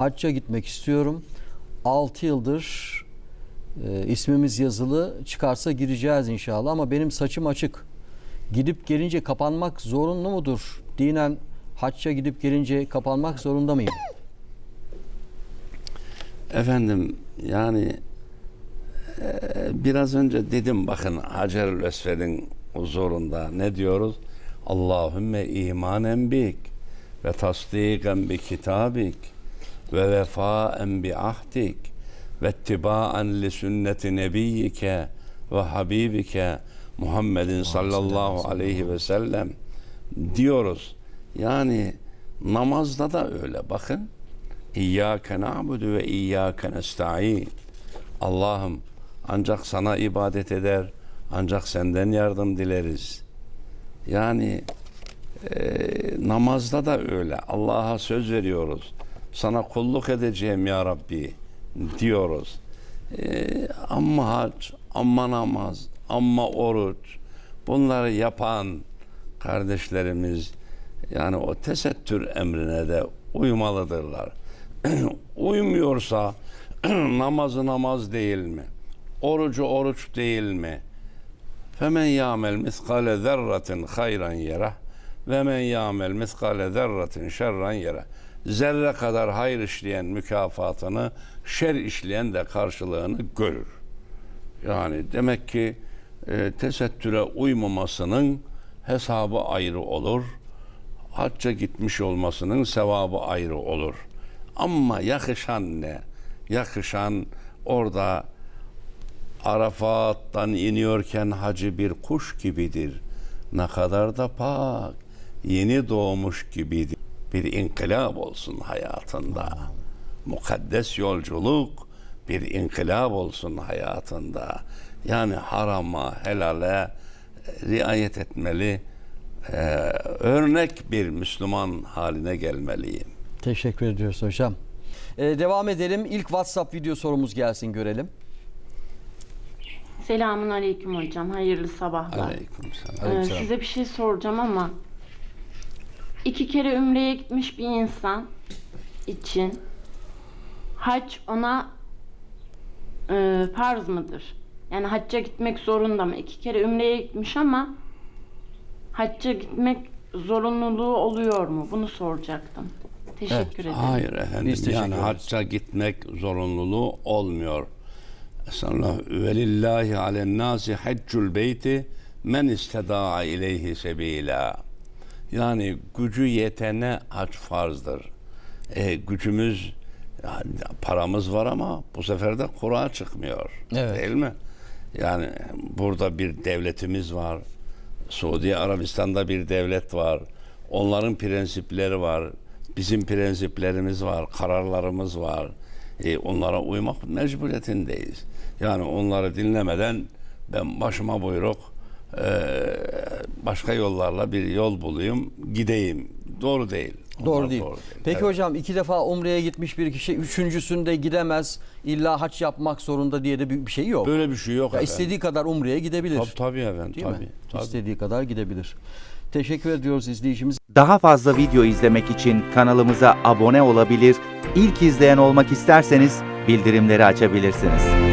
hacca gitmek istiyorum. 6 yıldır e, ismimiz yazılı çıkarsa gireceğiz inşallah ama benim saçım açık. Gidip gelince kapanmak zorunlu mudur? Dinen hacca gidip gelince kapanmak zorunda mıyım? Efendim yani e, biraz önce dedim bakın Hacerül Esved'in huzurunda ne diyoruz? Allahümme imanen bik ve tasdiken bi kitabik ve vefaen bi ahdik ve ittibaen li sünneti nebiyyike ve habibike Muhammedin sallallahu aleyhi ve sellem diyoruz. Yani namazda da öyle bakın. İyyâke na'budu ve iyyâke nesta'in. Allah'ım ancak sana ibadet eder, ancak senden yardım dileriz. Yani e, namazda da öyle. Allah'a söz veriyoruz. Sana kulluk edeceğim ya Rabbi diyoruz. E, amma hac, amma namaz, amma oruç bunları yapan kardeşlerimiz yani o tesettür emrine de uymalıdırlar. Uymuyorsa namazı namaz değil mi? Orucu oruç değil mi? Femen ya'mel miskale zerratin hayran yerah ve men ya'mel miskale zerratin şerran yerah. Zerre kadar hayır işleyen mükafatını, şer işleyen de karşılığını görür. Yani demek ki e, tesettüre uymamasının hesabı ayrı olur. Hacca gitmiş olmasının sevabı ayrı olur. Ama yakışan ne? Yakışan orada Arafat'tan iniyorken hacı bir kuş gibidir. Ne kadar da pak, yeni doğmuş gibidir. Bir inkılap olsun hayatında. Mukaddes yolculuk bir inkılap olsun hayatında. Yani harama, helale riayet etmeli. Ee, örnek bir Müslüman haline gelmeliyim. Teşekkür ediyoruz hocam. E, devam edelim. İlk WhatsApp video sorumuz gelsin görelim. Selamun aleyküm hocam. Hayırlı sabahlar. Aleykümselam. Ee, Aleykümselam. size bir şey soracağım ama iki kere ümreye gitmiş bir insan için hac ona e, farz mıdır? Yani hacca gitmek zorunda mı? İki kere ümreye gitmiş ama hacca gitmek zorunluluğu oluyor mu? Bunu soracaktım. Teşekkür ederim. Hayır efendim. Biz yani hacca gitmek zorunluluğu olmuyor. Estağfurullah. Velillahi alen nasi haccul beyti men istedaa ileyhi sebila. Yani gücü yetene hac farzdır. E, gücümüz yani paramız var ama bu sefer de kura çıkmıyor. Evet. Değil mi? Yani burada bir devletimiz var. Suudi Arabistan'da bir devlet var. Onların prensipleri var. Bizim prensiplerimiz var, kararlarımız var. E, onlara uymak mecburiyetindeyiz. Yani onları dinlemeden ben başıma buyruk e, başka yollarla bir yol bulayım, gideyim. Doğru değil. Onlar Doğru değil. Peki Evet. hocam iki defa umreye gitmiş bir kişi üçüncüsünde gidemez. İlla hac yapmak zorunda diye de bir şey yok. Böyle bir şey yok Ya efendim. istediği kadar umreye gidebilir. Tabii, tabii efendim. Değil tabii, mi? tabii. İstediği kadar gidebilir. Teşekkür ediyoruz izleyicimiz. Daha fazla video izlemek için kanalımıza abone olabilir, ilk izleyen olmak isterseniz bildirimleri açabilirsiniz.